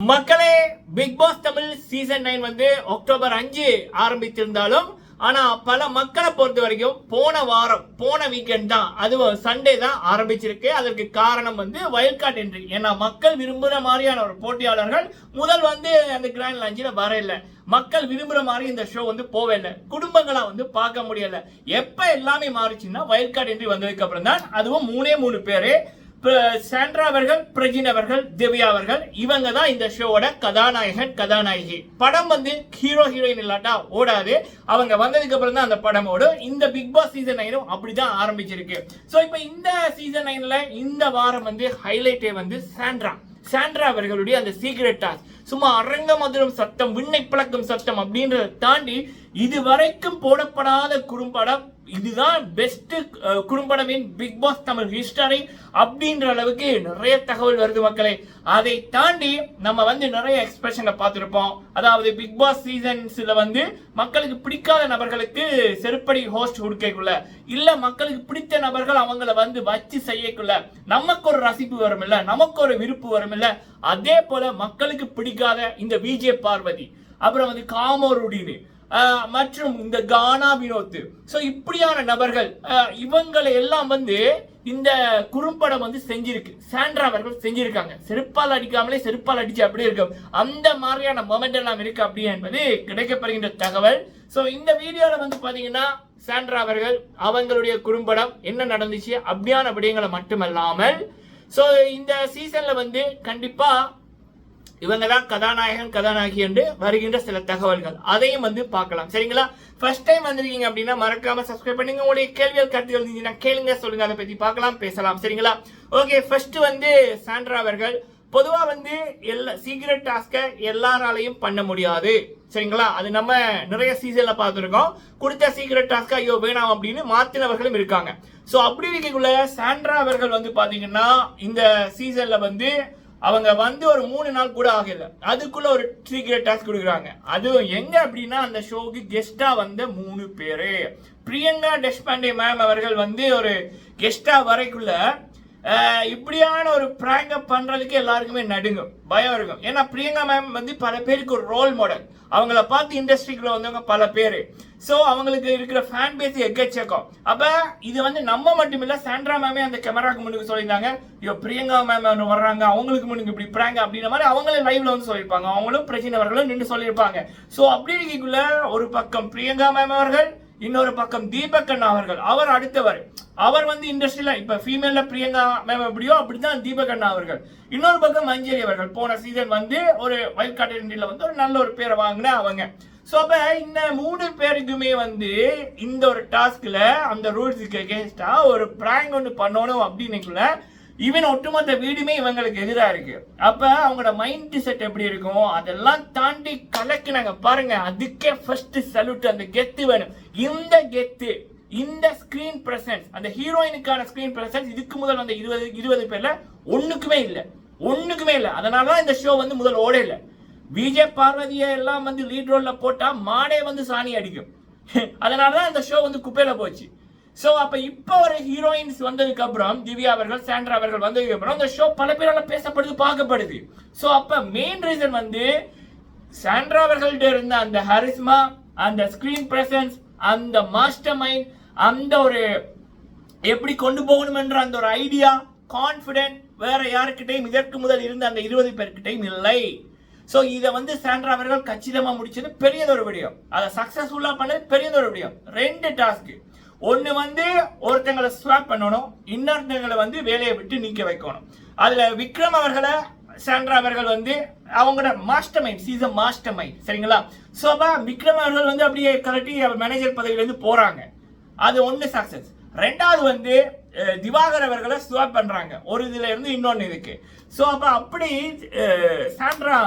மக்களே Bigg Boss Tamil season nine வந்து October அஞ்சு ஆரம்பித்திருந்தாலும் ஆனா பல மக்களை பொறுத்த வரைக்கும் போன வாரம் போன வீக்கெண்ட் தான் அதுவும் சண்டே தான் ஆரம்பிச்சிருக்கு. அதற்கு காரணம் வந்து வயல் கார்டு என்ட்ரி ஏன்னா மக்கள் விரும்புகிற மாதிரியான ஒரு போட்டியாளர்கள் முதல் வந்து அந்த கிராண்ட் லஞ்சில் வர இல்லை மக்கள் விரும்புகிற மாதிரி இந்த ஷோ வந்து போவே இல்லை குடும்பங்களா வந்து பார்க்க முடியல. எப்ப எல்லாமே மாறிச்சுன்னா வயல் கார்டு என்ட்ரி வந்ததுக்கு அப்புறம் தான் அதுவும் மூணே மூணு பேரு சாண்ட்ரா அவர்கள் பிரஜின் அவர்கள் திவ்யா அவர்கள் இவங்க தான் இந்த ஷோவோட கதாநாயகன் கதாநாயகி. படம் வந்து ஹீரோ ஹீரோயின் இல்லாட்டா ஓடாது. அவங்க வந்ததுக்கு அப்புறம் தான் அந்த படம் ஓடும். இந்த பிக் பாஸ் சீசன் நைனும் அப்படிதான் ஆரம்பிச்சிருக்கு. ஸோ இப்போ இந்த சீசன் நைன்ல இந்த வாரம் வந்து ஹைலைட்டே வந்து சாண்ட்ரா. சாண்ட்ரா அவர்களுடைய அந்த சீக்ரெட் டாஸ்க் சும்மா அரங்க மதுரம் சத்தம் விண்ணை பிளக்கும் சத்தம் அப்படின்றத தாண்டி இதுவரைக்கும் போடப்படாத குறும்படம் இதுதான் பெஸ்ட் குறும்படமின் பிக் பாஸ் தமிழ் ஹிஸ்டரி அப்படின்ற அளவுக்கு நிறைய தகவல் வருது மக்களே. அதை தாண்டி நம்ம வந்து நிறைய எக்ஸ்பிரஷனை பார்த்துருப்போம். அதாவது பிக் பாஸ் சீசன்ஸ்ல வந்து மக்களுக்கு பிடிக்காத நபர்களுக்கு செருப்படி ஹோஸ்ட் கொடுக்கக்குள்ள இல்ல மக்களுக்கு பிடித்த நபர்கள் அவங்கள வந்து வச்சு செய்யக்குள்ள நமக்கு ஒரு ரசிப்பு வரும் இல்ல நமக்கு ஒரு விருப்பு வரும் இல்ல அதே போல மக்களுக்கு பிடிக்காத இந்த விஜே பார்வதி. அப்புறம் வந்து காமோருடின்னு மற்றும் இந்த கானா வினோத் ஸோ இப்படியான நபர்கள் இவங்களை எல்லாம் வந்து இந்த குறும்படம் வந்து செஞ்சிருக்கு. சாண்ட்ரா அவர்கள் செஞ்சிருக்காங்க. செருப்பால் அடிக்காமலே செருப்பால் அடிச்சு அப்படியே இருக்கும். அந்த மாதிரியான மொமெண்ட் எல்லாம் இருக்கு அப்படி என்பது கிடைக்கப்படுகின்ற தகவல். ஸோ இந்த வீடியோல வந்து பாத்தீங்கன்னா சாண்ட்ரா அவர்கள் அவங்களுடைய குறும்படம் என்ன நடந்துச்சு? அப்படியான விடயங்களை மட்டுமல்லாமல் ஸோ இந்த சீசன்ல வந்து கண்டிப்பா இவங்க தான் கதாநாயகன் கதாநாயகி என்று வருகின்ற சில தகவல்கள். அதையும் வந்து பார்க்கலாம். சரிங்களா? ஃபர்ஸ்ட் டைம் வந்திருக்கீங்க அப்படின்னா மறக்காம சப்ஸ்கிரைப் பண்ணுங்க. உங்களுடைய கேள்விகள் கருத்துகள் இருந்துச்சுன்னா கேளுங்க. சொல்லுங்க. அதை பத்தி பார்க்கலாம் பேசலாம். சரிங்களா? ஓகே ஃபர்ஸ்ட் வந்து சாண்ட்ரா அவர்கள். பொதுவா வந்து எல்லா சீக்ரெட் டாஸ்க எல்லாராலையும் பண்ண முடியாது. சரிங்களா? அது நம்ம நிறைய சீசன்ல பார்த்துருக்கோம். கொடுத்த சீக்ரெட் டாஸ்க் ஐயோ வேணாம் அப்படின்னு மாத்தினவர்களும் இருக்காங்க. ஸோ அப்படி இருக்கக்குள்ள சாண்ட்ரா அவர்கள் வந்து பாத்தீங்கன்னா இந்த சீசன்ல வந்து அவங்க வந்து ஒரு மூணு நாள் கூட ஆகல. அதுக்குள்ள ஒரு சீக்கிரம் டாஸ்க் கொடுக்குறாங்க. அதுவும் எங்க அப்படின்னா அந்த ஷோக்கு கெஸ்டா வந்த மூணு பேரு. பிரியங்கா டெஷ்பாண்டே மேம் அவர்கள் வந்து ஒரு கெஸ்டா வரைக்குள்ள இப்படியான ஒரு பிராங்க பண்றதுக்கு எல்லாருக்குமே நடுங்கும் பயம் இருக்கும். ஏன்னா பிரியங்கா மேம் வந்து பல பேருக்கு ஒரு ரோல் மாடல் அவங்கள பார்த்து இண்டஸ்ட்ரிக்குள்ள வந்தவங்க பல பேர். ஸோ அவங்களுக்கு இருக்கிற ஃபேன் பேஸ் எக்கச்சக்கம் அப்போ இது வந்து நம்ம மட்டும் இல்லை சாண்ட்ரா மேமே அந்த கேமராக்கு முன்னுக்கு சொல்லியிருந்தாங்க. ஐயோ பிரியங்கா மேம் ஒன்று வர்றாங்க அவங்களுக்கு முன்னுக்கு இப்படி பிராங்க அப்படின்ற மாதிரி அவங்களே லைவ்ல வந்து சொல்லியிருப்பாங்க. அவங்களும் பிரச்சனை அவர்களும் நின்று சொல்லியிருப்பாங்க. ஸோ அப்படி இருக்கக்குள்ள ஒரு பக்கம் பிரியங்கா மேம் அவர்கள் இன்னொரு பக்கம் தீபக் அண்ணா அவர்கள் அவர் அடுத்தவர். அவர் வந்து இண்டஸ்ட்ரியில இப்ப ஃபீமேல்ல பிரியங்கா மேம் எப்படியோ அப்படிதான் தீபக் அண்ணா அவர்கள். இன்னொரு பக்கம் மஞ்சரி அவர்கள் போன சீசன் வந்து ஒரு வைல்ட் கார்டு இண்டியில் வந்து ஒரு நல்ல ஒரு பேரை வாங்கின அவங்க. ஸோ அப்போ இந்த மூணு பேருக்குமே வந்து இந்த ஒரு டாஸ்கில் அந்த ரூல்ஸுக்கு எகேன்ஸ்டாக ஒரு பிராங்க் ஒன்று பண்ணணும் அப்படின்னுக்குள்ள ஈவன் ஒட்டுமொத்த வீடுமே இவங்களுக்கு எதிராக இருக்கு. அப்ப அவங்களோட மைண்ட் செட் எப்படி இருக்கும்? அதெல்லாம் தாண்டி கலக்கினாங்க பாருங்க. அதுக்கே ஃபர்ஸ்ட் சல்யூட் அந்த கெத்து வேணும். இந்த கெத்து இந்த ஸ்கிரீன் பிரசன்ஸ் அந்த ஹீரோயினுக்கான ஸ்கிரீன் பிரசன்ஸ் இதுக்கு முதல் வந்த இருபது இருபது பேர்ல ஒண்ணுக்குமே இல்லை. ஒண்ணுக்குமே இல்லை. அதனால தான் இந்த ஷோ வந்து முதல் ஓட இல்லை. விஜய் பார்வதியை எல்லாம் வந்து லீட் ரோல்ல போட்டா மாடே வந்து சாணி அடிக்கும். அதனால தான் இந்த ஷோ வந்து குப்பையில போச்சு. ஸோ அப்போ இப்போ ஒரு ஹீரோயின்ஸ் வந்ததுக்கு அப்புறம் திவ்யா அவர்கள் சாண்ட்ரா அவர்கள் வந்ததுக்கு அப்புறம் அந்த ஷோ பல பேரால் பேசப்படுது பார்க்கப்படுது. ஸோ அப்போ மெயின் ரீசன் வந்து சாண்ட்ரா அவர்கள்ட்ட இருந்த அந்த ஹரிஸ்மா அந்த ஸ்கிரீன் பிரசன்ஸ் அந்த மாஸ்டர் மைண்ட் அந்த ஒரு எப்படி கொண்டு போகணுமென்ற அந்த ஒரு ஐடியா கான்ஃபிடென்ட் வேற யாருக்கிட்டையும் இதற்கு முதல் இருந்த அந்த இருபது பேர்கிட்டையும் இல்லை. ஸோ இதை வந்து சாண்ட்ரா அவர்கள் கச்சிதமாக முடிச்சது பெரியதொரு விடயம். அதை சக்ஸஸ்ஃபுல்லாக பண்ணது பெரியதொரு விடயம். ரெண்டு டாஸ்க்கு ஒன்று வந்து ஒருத்தங்களை ஸ்வாப் பண்ணணும் இன்னொருத்தங்களை வந்து வேலையை விட்டு நீக்க வைக்கணும். அதில் விக்ரம் அவர்களை சாண்ட்ரா அவர்கள் வந்து அவங்களோட master mind season master mind சரிங்களா? ஸோ அப்போ விக்ரம் அவர்கள் வந்து அப்படியே கரட்டி அவர் மேனேஜர் பதவியிலேருந்து போகிறாங்க அது ஒன்று சக்ஸஸ் ரெண்டாவது வந்து திவாகர் அவர்களை ஸ்வாப் பண்ணுறாங்க ஒரு இதில் இருந்து இன்னொன்று இருக்கு ஸோ அப்போ அப்படி சாண்ட்ரா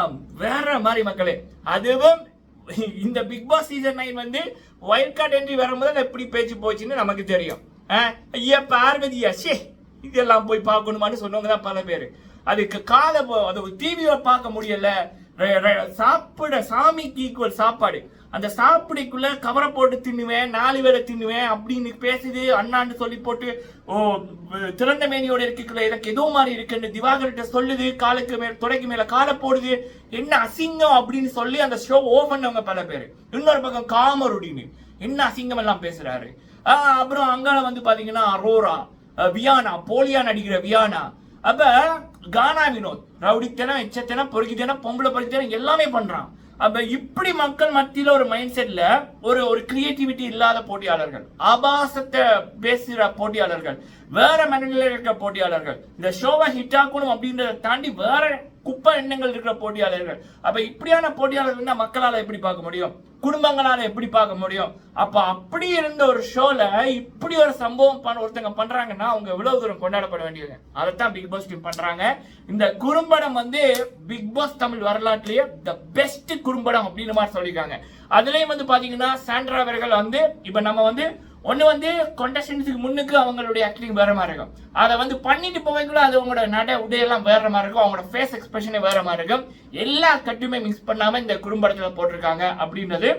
வேற மாதிரி மக்களே அதுவும் இந்த பிக் பாஸ் சீசன் நைன் வந்து ஒயில்ட் கார்டு என்ட்ரி வரும்போது எப்படி பேச்சு போச்சுன்னு நமக்கு தெரியும். ஐயா பார்வதியா? ஷே இதெல்லாம் போய் பார்க்கணுமான்னு சொன்னவங்க தான் பல பேர். அதுக்கு காலை அது டிவியை பார்க்க முடியல. சாப்பிட சாமிக்கு ஈக்குவல் சாப்பாடு. அந்த சாப்பிடிக்குள்ள கவரை போட்டு தின்னுவேன் நாலு வேலை தின்னுவேன் அப்படின்னு பேசுது அண்ணான்னு சொல்லி போட்டு ஓ திறந்த மேனியோட இருக்கக்குள்ள எனக்கு ஏதோ மாதிரி இருக்குன்னு திவாகர்கிட்ட சொல்லுது காலுக்கு மேல துடைக்கு மேல காலை போடுது. என்ன அசிங்கம் அப்படின்னு சொல்லி அந்த ஷோ ஓ பண்ணவங்க பல பேர். இன்னொரு பக்கம் காமருடின்னு. என்ன அசிங்கம் எல்லாம் பேசுறாரு? ஆஹ் அப்புறம் அங்கால வந்து பாத்தீங்கன்னா அரோரா வியானா போலியா நடிக்கிற வியானா. அப்ப கானா வினோத் ரவுடித்தனம் எச்சத்தனம் பொறுக்கித்தனம் பொம்பளை பொறுக்கித்தனம் எல்லாமே பண்றான். அப்ப இப்படி மக்கள் மத்தியில ஒரு மைண்ட் செட்டில் ஒரு ஒரு கிரியேட்டிவிட்டி இல்லாத போட்டியாளர்கள் ஆபாசத்தை பேசுகிற போட்டியாளர்கள் வேற மனநிலையில் இருக்கிற போட்டியாளர்கள் இந்த ஷோவை ஹிட் ஆக்கணும் அப்படின்றத தாண்டி வேற குப்பை எண்ணங்கள் இருக்கிற போட்டியாளர்கள். அப்ப இப்படியான போட்டியாளர்கள்னா மக்களால் எப்படி பார்க்க முடியும்? குடும்பங்களால் எப்படி பார்க்க முடியும்? அப்ப அப்படி இருந்த ஒரு ஷோல இப்படி ஒரு சம்பவம் பண்ண ஒருத்தங்க பண்றாங்கன்னா அவங்க எவ்வளவு தூரம் கொண்டாடப்பட வேண்டியது? அதைத்தான் பிக் பாஸ் டீம் பண்றாங்க. இந்த குறும்படம் வந்து பிக் பாஸ் தமிழ் வரலாற்றிலேயே த பெஸ்ட் குறும்படம் அப்படின்னு மாதிரி சொல்லியிருக்காங்க. அதுலயும் வந்து பாத்தீங்கன்னா சாண்ட்ரா அவர்கள் வந்து இப்ப நம்ம வந்து ஒன்று வந்து கொண்டஸ்டன்ஸுக்கு முன்னுக்கு அவங்களுடைய ஆக்டிங் வேற மாதிரி இருக்கும். அதை வந்து பண்ணிட்டு போவைக்குள்ள அது அவங்களோட நட உடையெல்லாம் வேற மாதிரி இருக்கும். அவங்களோட ஃபேஸ் எக்ஸ்பிரஷனே வேற மாதிரி இருக்கும். எல்லா கட்டுமே மிக்ஸ் பண்ணாம இந்த குறும்படத்தில் போட்டிருக்காங்க அப்படின்றது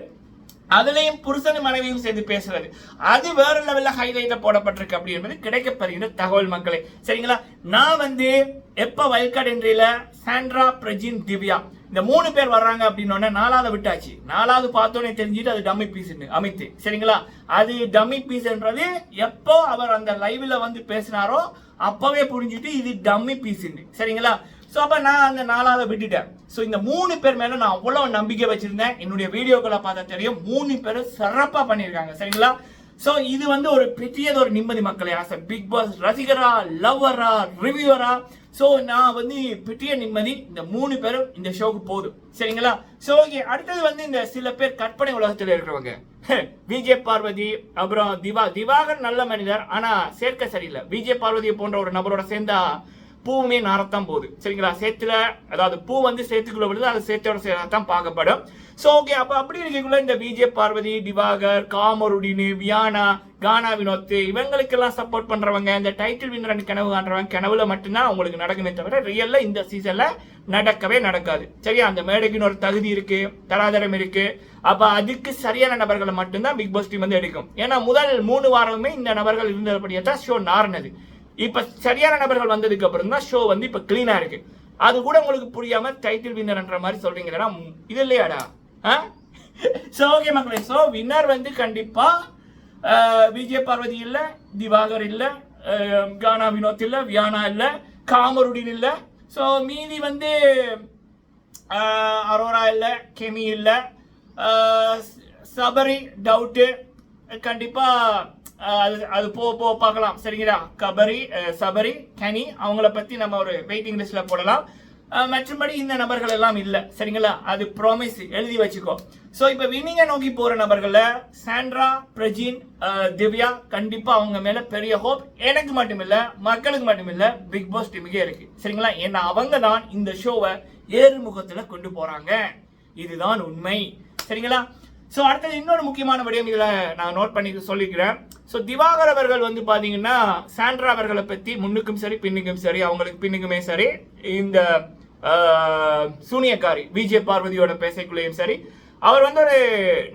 அதுலேயும் புருஷனும் மனைவியும் சேர்ந்து பேசுறது. அது வேற லெவலில் ஹைலைட்ல போடப்பட்டிருக்கு அப்படி என்பது கிடைக்கப்படுகிற தகவல் மக்களே. சரிங்களா? நான் வந்து எப்போ வயல்காடு என்றில சாண்ட்ரா பிரஜின் திவ்யா இந்த மூணு பேர் வர்றாங்க அப்படின்னு நாலாவது விட்டாச்சு. நாலாவது பார்த்தோன்னே தெரிஞ்சுட்டு அது டம்மி பீஸ்னு அமித்து. சரிங்களா? அது டம்மி பீஸ்ன்றது எப்போ அவர் அந்த லைவ்ல வந்து பேசினாரோ அப்பவே புரிஞ்சுட்டு இது டம்மி பீஸ்னு சரிங்களா? ஸோ அப்போ நான் அந்த நாலாவது விட்டுட்டேன். ஸோ இந்த மூணு பேர் மேலே நான் அவ்வளோ நம்பிக்கை வச்சிருந்தேன். என்னுடைய வீடியோக்களை பார்த்தா தெரியும். மூணு பேரும் சிறப்பாக பண்ணியிருக்காங்க. சரிங்களா? ஸோ இது வந்து ஒரு பெரியது ஒரு நிம்மதி மக்களை ஆசை. பிக் பாஸ் ரசிகரா லவ்வரா ரிவ்யூவரா ஸோ நான் வந்து பெரிய நிம்மதி இந்த மூணு பேரும் இந்த ஷோக்கு போதும். சரிங்களா? ஸோ ஓகே அடுத்தது வந்து இந்த சில பேர் கற்பனை உலகத்தில் இருக்கிறவங்க. விஜய் பார்வதி அப்புறம் திவா திவாகர் நல்ல மனிதர் ஆனா சேர்க்க சரியில்லை. விஜய் பார்வதியை போன்ற ஒரு நபரோட சேர்ந்தா பூவுமே நாரத்தான் போகுது. சரிங்களா? சேத்துல அதாவது பூ வந்து சேத்துக்குள்ள விழுது அது சேத்தோட சேர்த்தான் பார்க்கப்படும். ஸோ ஓகே அப்போ அப்படி இருக்கக்குள்ள இந்த விஜய் பார்வதி திவாகர் காமருடினு வியானா கானா வினோத் இவங்களுக்கெல்லாம் சப்போர்ட் பண்றவங்க இந்த டைட்டில் வின்னர் கனவு காண்றவங்க கனவுல மட்டும்தான் அவங்களுக்கு நடக்குமே தவிர ரியல்ல இந்த சீசன்ல நடக்கவே நடக்காது. சரியா? அந்த மேடைக்குன்னு ஒரு தகுதி இருக்கு தராதரம் இருக்கு. அப்ப அதுக்கு சரியான நபர்களை மட்டும்தான் பிக் பாஸ் டீம் வந்து எடுக்கும். ஏன்னா முதல் மூணு வாரமுமே இந்த நபர்கள் இருந்தபடியே தான் ஷோ நார்னது இப்ப சரியான நபர்கள் வந்ததுக்கு அப்புறம் தான் ஷோ வந்து இப்ப கிளீனா இருக்கு. அது கூட உங்களுக்கு புரியாம டைட்டில் வின்னர்ன்ற மாதிரி சொல்றீங்களா இது இல்லையாடா? சோ ஓகே மக்களே சோ வின்னர் வந்து கண்டிப்பா அஹ், விஜய் பார்வதி இல்ல திவாகர் இல்ல கானா வினோத் இல்ல வியானா இல்ல காமருடின் இல்ல. சோ மீதி வந்து அரோரா இல்ல கெமி இல்ல சபரி டவுட்டு கண்டிப்பாக அது அது போக போக பார்க்கலாம். சரிங்களா? கபரி சபரி கனி அவங்கள பத்தி நம்ம ஒரு வெயிட்டிங் லிஸ்ட்ல போடலாம். மற்றபடி இந்த நபர்கள் எல்லாம் இல்லை. சரிங்களா? அது ப்ராமிஸ் எழுதி வச்சுக்கோ. ஸோ இப்போ வினிங்க நோக்கி போகிற நபர்களில் சாண்ட்ரா பிரஜின் திவ்யா கண்டிப்பாக அவங்க மேலே பெரிய ஹோப் எனக்கு மட்டும் மக்களுக்கு மட்டும் பிக் பாஸ் டீமுக்கே இருக்கு. சரிங்களா? ஏன்னா அவங்க தான் இந்த ஷோவை ஏறுமுகத்தில் கொண்டு போகிறாங்க இதுதான் உண்மை. சரிங்களா? ஸோ அடுத்தது இன்னொரு முக்கியமான விடயம் இதில் நான் நோட் பண்ணி சொல்லிக்கிறேன். ஸோ திவாகர் அவர்கள் வந்து பார்த்தீங்கன்னா சாண்ட்ரா அவர்களை பற்றி முன்னுக்கும் சரி பின்னுக்கும் சரி அவங்களுக்கு பின்னுக்குமே சரி இந்த சூனியக்காரி விஜய பார்வதியோட பேசக்குள்ளேயும் சரி அவர் வந்து ஒரு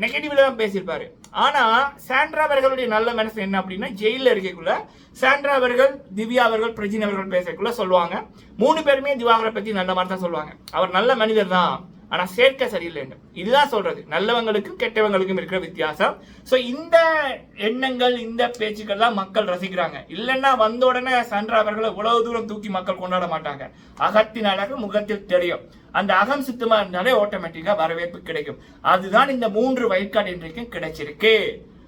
நெகட்டிவ்ல தான் பேசியிருப்பாரு. ஆனால் சாண்ட்ரா அவர்களுடைய நல்ல மனசு என்ன அப்படின்னா ஜெயிலில் இருக்கக்குள்ள சாண்ட்ரா அவர்கள் திவ்யா அவர்கள் பிரஜின் அவர்கள் பேசக்குள்ள சொல்லுவாங்க. மூணு பேருமே திவாகரை பற்றி நல்ல மாதிரி தான் சொல்லுவாங்க. அவர் நல்ல மனிதர் தான். ஆனால் சேர்க்க சரியில்லைன்னு இதுதான் சொல்றது. நல்லவங்களுக்கும் கெட்டவங்களுக்கும் இருக்கிற வித்தியாசம். ஸோ இந்த எண்ணங்கள் இந்த பேச்சுக்கள் தான் மக்கள் ரசிக்கிறாங்க. இல்லைன்னா வந்த உடனே சன்ற அவர்களை உழவு தூரம் தூக்கி மக்கள் கொண்டாட மாட்டாங்க. அகத்தின் அழகு முகத்தில் தெரியும். அந்த அகம் சுத்தமா இருந்தாலே ஆட்டோமேட்டிக்கா வரவேற்பு கிடைக்கும். அதுதான் இந்த மூன்று வயிற்காடு இன்றைக்கும் கிடைச்சிருக்கு.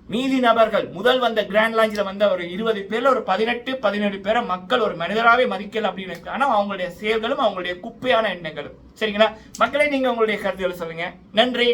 மீதி நபர்கள். முதல் வந்த கிராண்ட் லாஞ்சில் வந்த ஒரு இருபது பேர்ல ஒரு பதினெட்டு பதினேழு பேரை மக்கள் ஒரு மனிதராகவே மதிக்கல அப்படின்னு ஆனால் அவங்களுடைய செயல்களும் அவங்களுடைய குப்பையான எண்ணங்களும். சரிங்களா? மக்களே நீங்க உங்களுடைய கருத்துக்களை சொல்லுங்க. நன்றி.